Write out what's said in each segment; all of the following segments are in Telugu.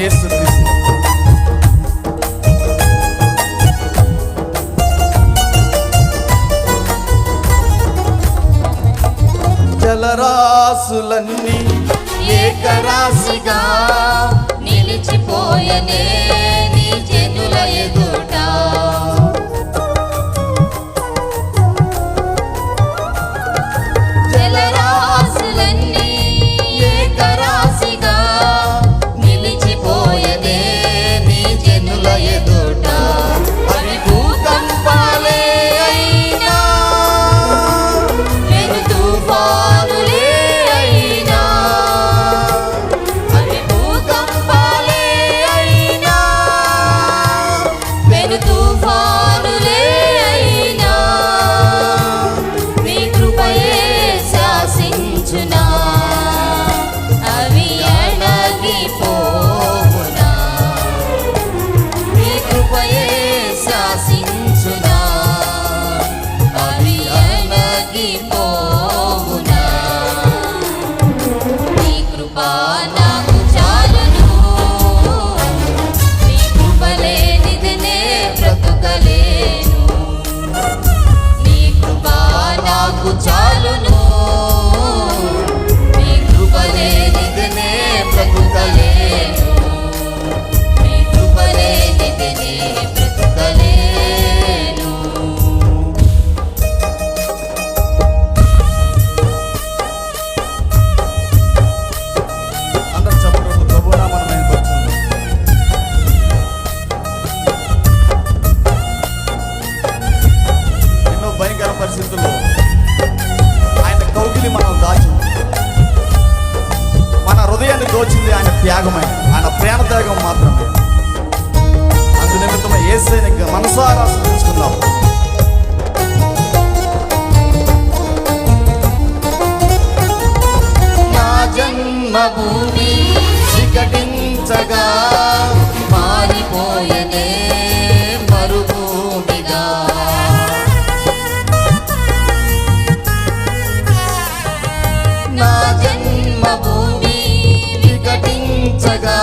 యేసుక్రీస్తు జలరాసులన్నీ ఏకరాశిగా నిలిచిపోయనే నీ జనుల ఎదుట people. పరిత్యాగం మాత్రమే. అందు నిమిత్తం ఏసైని మనసారా స్మరించుకుందాం. నా జన్మభూమి చికటించగా మారిపోయనే మరుభూమిగా. నా జన్మభూమి వికటించగా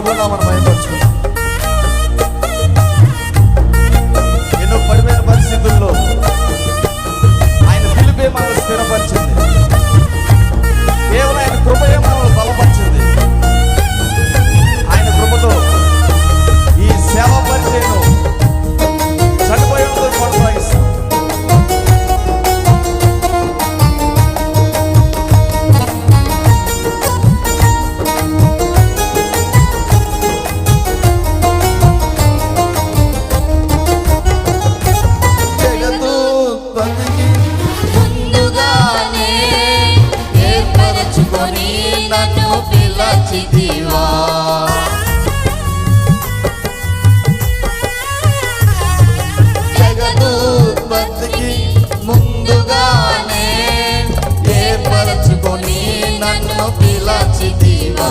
করব না আমার মায়ের পছন্দ పిలచితివా జగదుత్పత్తికి ముందుగానే ఏర్పరచుకొని నన్ను పిలచితివా.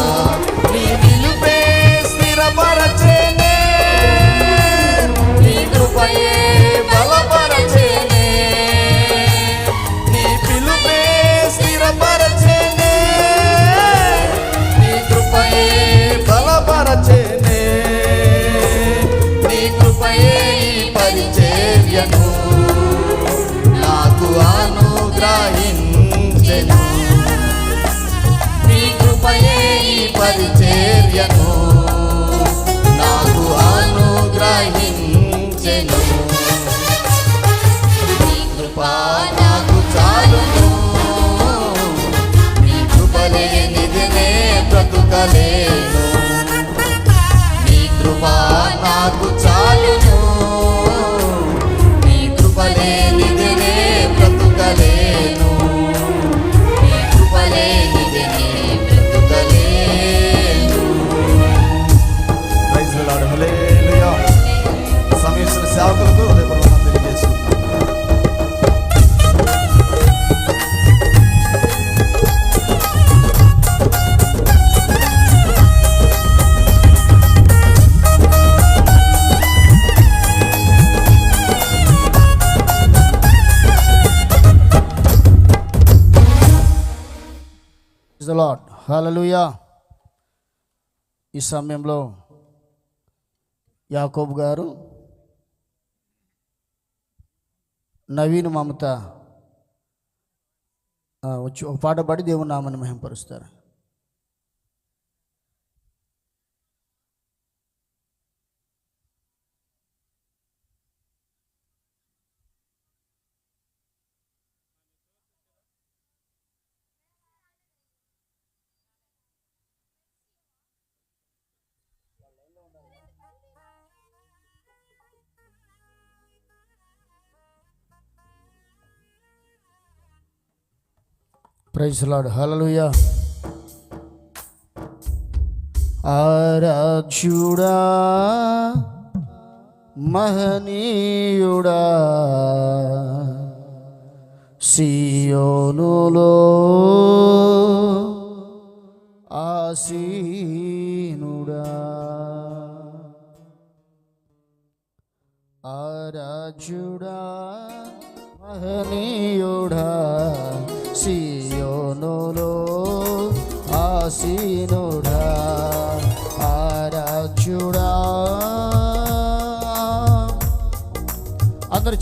లాడ్ హలలుయా ఈ సమయంలో యాకోబు గారు నవీన్ మమత వచ్చి ఒక పాట పాడి దేవుని నామని మహింపరుస్తారు. ప్రైజ్ లాడ్ హలలుయా ఆరాధ్యుడా మహనీయుడా సియోనులో ఆసీనుడా ఆరాధ్యుడా మహనీయుడా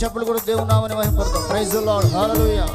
చెప్పులు కూడా దేవునామని మహిమపడతాం ప్రైజ్ లార్డ్ హల్లెలూయా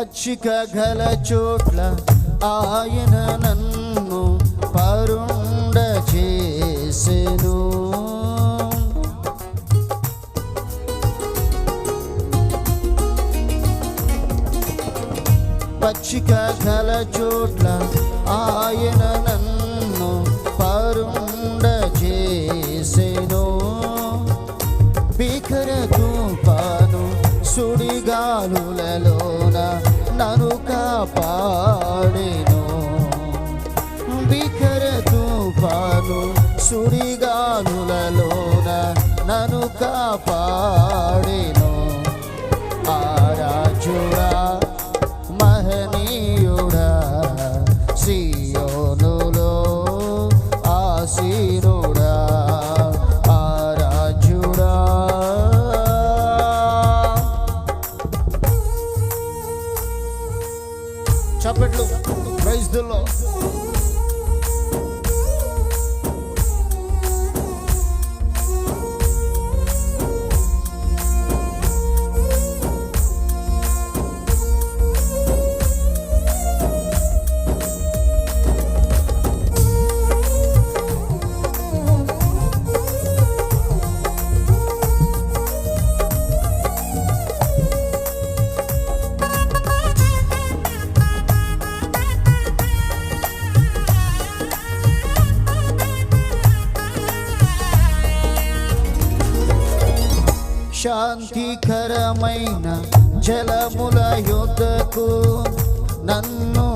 పచ్చిక గల చోట్ల ఆయన నన్ను పరుండ చేసెను పచ్చిక గల చోట్ల ఆయన నన్ను సుడిగాలులలోన నను కాపా శాంతికరమైన జలముల యుద్ధకు నన్ను